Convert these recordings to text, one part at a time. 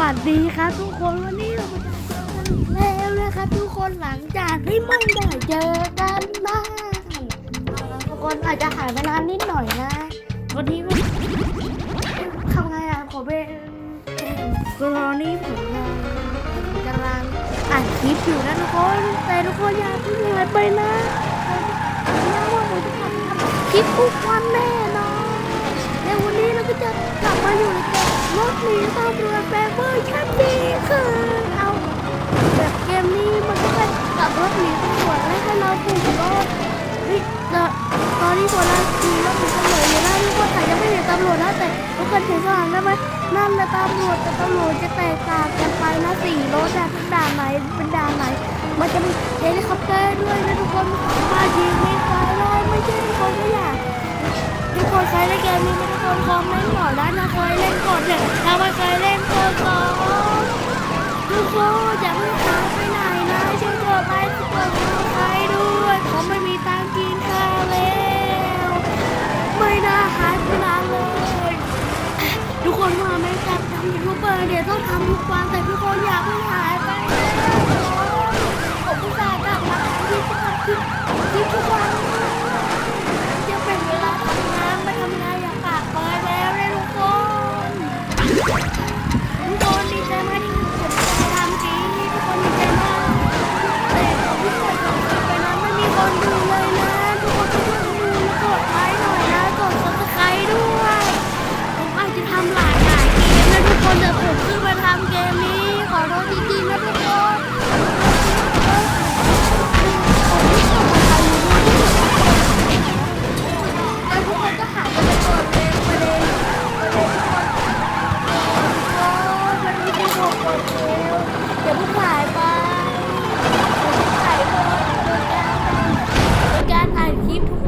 วัสดีครับทุกคนวันนี้เรามาเจอกันแล้วนะครับทุกคนหลังจากที่ไม่ได้เจอกันนานทุกคนอาจจะหายไปนานนิดหน่อยนะ วันนี้ไม่ทำไงอะผมเป็นกรณีผมกำลังอ่านคลิปอยู่นะทุกคนแต่ทุกคนอย่าเพิ่งหายไปนะนะว่าผมจะทำคลิปทุกวันแน่นอนในวันนี้เราก็จะกลับมาอยู่ใน รถหนีตำรวจแบบเวอร์ชันดีคือเอาแบบเกมนี้มันก็แค่กับรถหนีตำรวจและให้เราถูกรถเฮ้ยเราตอนนี้คนละทีรถหนีตำรวจอยู่นะทุกคนแต่ยังไม่เห็นตำรวจนะแต่ทุกคนเห็นข้างหลังได้ไหมนั่นแหละตำรวจแต่ตำรวจจะแตกต่างกันไปนะสี่รถอะด่านไหนเป็นด่านไหน มันจะมีเฮลิคอปเตอร์ด้วยนะทุกคนมายิงไม่ไกลเลยไม่ใช่ทุกคนก็อยาก ทุกคนเคยเล่นเกมนี้ไหมทุกคนคอมเมนต์บอกได้นะเคยเล่นกดเนี่ยถ้าไม่เคยเล่นกดสองทุกคนอย่าเพิ่งหายไปไหนนะช่วยกดไลค์กดซับสไครด้วยเขาไม่มีตังค์กินข้าวแล้วไม่น่าหายไปนานเลยทุกคนมาไม่กลับทำยูทูบเบอร์เดี๋ยวต้องทำทุกวันแต่ทุกคนอย่าเพิ่งหา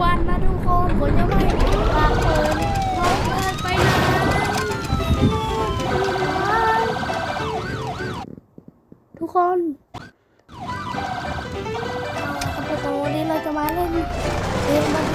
วันนะทุกคน ผมจะไม่ฝากเปิดเพราะเกินไปนะทุกคนเอาละครับทุกคนวันนี้เราจะมาเล่นเกมมัน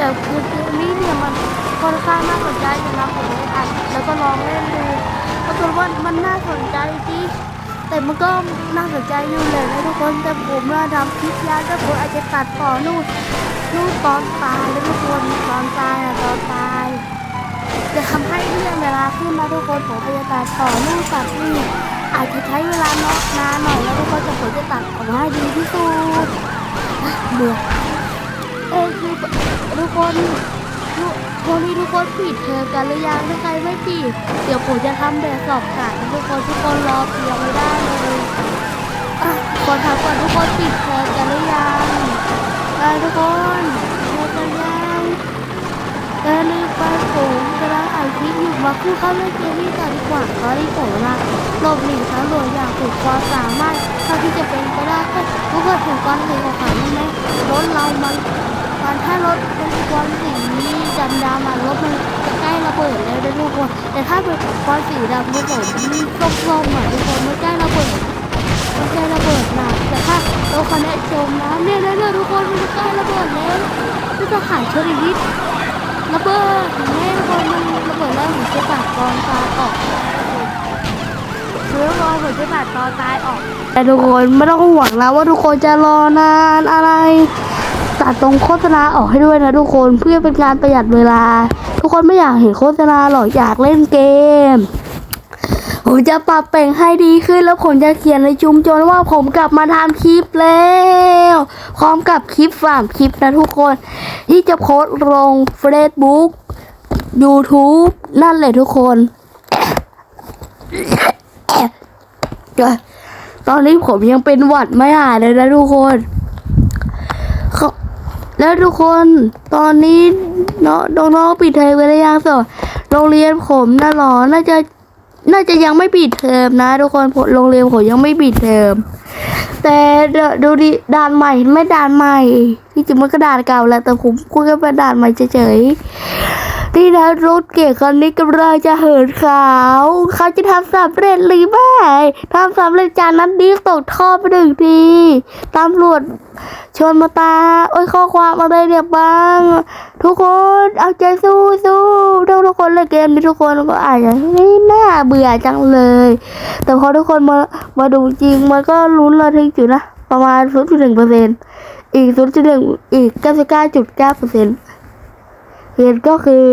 แต่คือเกมนี้เนี่ยมันค่อนข้างน่าสนใจอยู่นะผมเลยอัดแล้วก็ลองเล่นดูปรากฏว่ามันน่าสนใจจริงแต่มันก็น่าสนใจอยู่เลยนะทุกคนแต่ผมว่าทำคลิปยาวก็ผมอาจจะตัดต่อนู่นลูกตอนตายแล้วทุกคนตอนตายอะตอนตายจะทำให้เรื่องเวลาขึ้นนะทุกคนผมพยายามตัดต่อลูกตัดนี่อาจจะใช้เวลานอกนานหน่อยแล้วทุกคนจะผมจะตัดออกมาให้ดีที่สุดเบื่อ เออคือทุกคนทุกคนที่ทุกคนปิดเทอมกันหรือยังถ้าใครไม่ปิดเดี๋ยวผมจะทำแบบสอบขาดทุกคนทุกคนรอเพียงไม่ได้เลยอะขอถามก่อนทุกคนปิดเทอมกันหรือยังไปทุกคนเลิกกันยังเออลืมไปผมกำลังอ่านคลิปอยู่มาคู่เข้าเล่นเกมนี้กันดีกว่าตอนนี้ผมนะหลบหนีตำรวจอย่างถูกความสามารถเท่าที่จะเป็นไปได้ก็ทุกคนถูกความเห็นของเขาไหมรถเรามันันถ้ารถเป็นความสีดำดำมันรถมันจะใกล้ระเบิดแล้วนะทุกคนแต่ถ้าเป็นความสีดำทุกคนส้มๆอะทุกคนมันใกล้ระเบิดมันใกล้ระเบิดนะแต่ถ้ารถคันนี้จมน้ำเนี่ยนี่ยเนี่ยทุกคนมันจะใกล้ระเบิดแล้วที่จะหายชนอีกนิดระเบิดแม่ทุกคนมันระเบิดแล้วผมจะตัดตอนตายออกเรือรอผมจะตัดตอนตายออก แต่ทุกคนไม่ต้องห่วงนะว่าทุกคนจะรอนานอะไร ดตรงโฆษณาออกให้ด้วยนะทุกคนเพื่อเป็นการประหยัดเวลา ทุกคนไม่อยากเห็นโฆษณาหรอกอยากเล่นเกมผมจะปรับแต่งให้ดีขึ้นแล้วผมจะเขียนในชุมชนว่าผมกลับมาทำคลิปแล้วพร้อมกับคลิปสามคลิปนะทุกคน ที่จะโพสต์ลง Facebook YouTube นั่นแหละทุกคนตอนนี้ผมยังเป็นหวัดไม่หายเลยนะทุกคน แล้วทุกคนตอนนี้เนาะน้องๆปิดเทอมไปแล้วยังสอโรงเรียนผมนะหรอน่าจะน่าจะยังไม่ปิดเทอมนะ ทุกคนโรงเรียนผมยังไม่ปิดเทอมแต่เดี๋ยวดูดิด่านใหม่ไม่ด่านใหม่ที่จริงมันก็ด่านเก่าแหละแต่ผมคุยกันเป็นด่านใหม่เฉยๆ ที่นะรถเก๋งคันนี้กำลังจะเหินขาวเขาจะทำสำเร็จหรือไม่ทำสำเร็จจากนั้นดีตกท่อไปหนึ่งทีตำรวจชนมาตาโอ้ยข้อความอะไรเนี่ยบ้าง ทุกคนเอาใจสู้สู้ทุกคนเล่นเกมนี้ทุกคนก็อาจจะไม่น่าเบื่อจังเลย แต่พอทุกคนมามาดูจริงมันก็ลุ้นระทึกอยู่นะ ประมาณ 0.1เปอร์เซ็นอีก 0.1 อีก 99.9เปอร์เซ็น เหตุก็คือ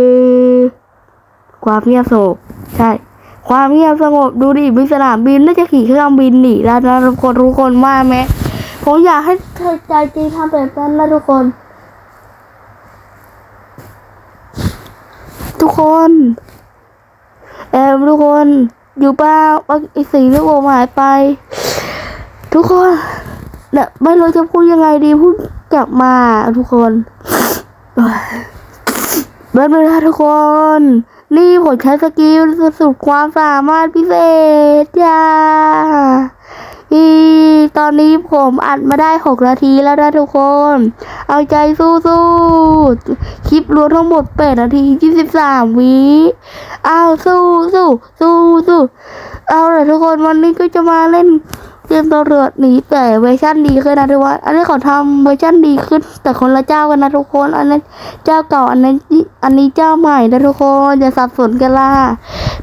ความเงียบสงบใช่ ความเงียบสงบดูดิมีสนามบินน่าจะขี่เครื่องบินหนีแล้วนะทุกคนทุกคนว่าไหมผมอยากให้เธอใจจริงทำแบบนั้นนะทุกคน ทุกคนเอมทุกคนอยู่เปล่าไอ้สีลูกโอมหายไป ทุกคนเนี่ยไม่รู้จะพูดยังไงดีพูดกลับมาทุกคน เบิร์ดเลยทุกคน นี่ผมใช้สกิลสุดความสามารถพิเศษจ้าอีตอนนี้ผมอัดมาได้หกนาทีแล้วนะทุกคน เอาใจสู้ๆคลิปรวมทั้งหมดแปดนาทียี่สิบสามวิเอาสู้สู้สู้สู้เอาเลยทุกคนวันนี้ก็จะมาเล่น เกมตำรวจหนีแต่เวอร์ชันดีขึ้นนะทุกคนอันนี้เขาทำเวอร์ชันดีขึ้น แต่คนละเจ้ากันนะทุกคน อันนั้นเจ้าเก่าอันนั้นอันนี้เจ้าใหม่นะทุกคนอย่าสับสนกันล่ะ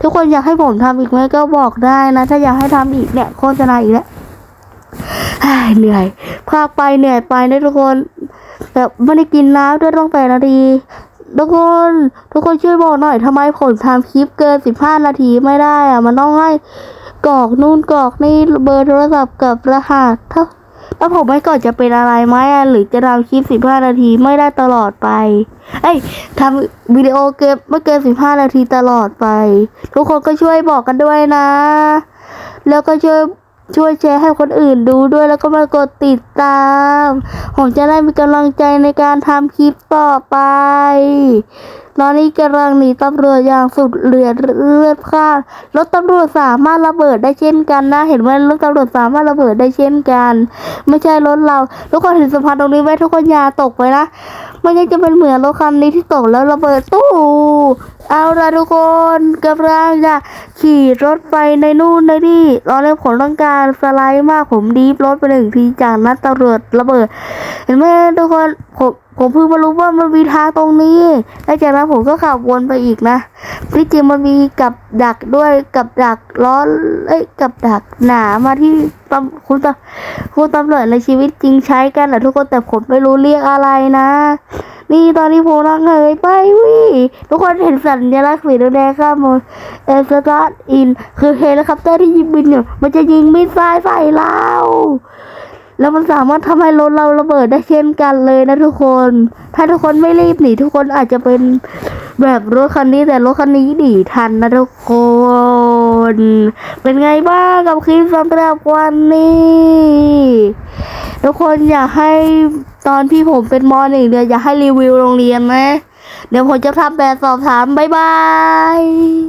ทุกคนอยากให้ผมทำอีกไหมก็บอกได้นะ ถ้าอยากให้ทำอีกเนี่ยโฆษณาอีกแล้วเหนื่อยพากไปเหนื่อยไปนะทุกคนแบบไม่ได้กินน้ำด้วยต้องแปดนาทีทุกคนทุกคนช่วยบอกหน่อยทำไมผมทำคลิปเกินสิบห้านาทีไม่ได้อะมันต้องให้ กรอกนู่นกรอกนี่เบอร์โทรศัพท์กับรหัสถ้าถ้าผมไม่กรอกจะเป็นอะไรไหมหรือจะทำคลิปสิบห้านาทีไม่ได้ตลอดไป เอ้ยทำวิดีโอเกมไม่เกินสิบห้านาทีตลอดไป ทุกคนก็ช่วยบอกกันด้วยนะ แล้วก็ช่วยช่วยแชร์ให้คนอื่นดูด้วยแล้วก็มากดติดตาม ผมจะได้มีกำลังใจในการทำคลิปต่อไป ตอนนี้กำลังหนีตำรวจอย่างสุดเหลือเลือดพลานรถตำรวจสามารถระเบิดได้เช่นกันนะ เห็นไหมรถตำรวจสามารถระเบิดได้เช่นกัน ไม่ใช่รถเราทุกคนเห็นสะพานตรงนี้ไหมทุกคนอย่าตกไปนะไม่งั้นจะเป็นเหมือนรถคันนี้ที่ตกแล้วระเบิดตู้เอาละทุกคนกำลังจะขี่รถไปในนู่นในนี่ตอนนี้ผมต้องการสไลด์มากผมดีฟรถไปหนึ่งทีจากนั้นตำรวจระเบิด เห็นไหมทุกคนผม ผมเพิ่งมารู้ว่ามันมีทางตรงนี้แล้วจากนั้นผมก็ขับวนไปอีกนะที่จริงมันมีกับดักด้วยกับดักล้อเอ้ยกับดักหนามาที่ตำคุณตำคุณตำรวจในชีวิตจริงใช้กันนะทุกคนแต่ผมไม่รู้เรียกอะไรนะ นี่ตอนนี้ผมนั่งเหยไปวิทุกคนเห็นสัญลักษณ์สีแดงข้ามบนเอสตาร์อินคือเฮลิคอปเตอร์ที่ยิงบินอยู่มันจะยิงมิสไซล์ใส่เรา แล้วมันสามารถทำให้รถเราระเบิดได้เช่นกันเลยนะทุกคน ถ้าทุกคนไม่รีบหนีทุกคนอาจจะเป็นแบบรถคันนี้แต่รถคันนี้หนีทันนะทุกคน เป็นไงบ้างกับคลิปสำหรับวันนี้ทุกคนอยากให้ตอนที่ผมเป็นมอหนึ่งเดือนอยากให้รีวิวโรงเรียนไหมเดี๋ยวผมจะทำแบบสอบถามบ๊ายบาย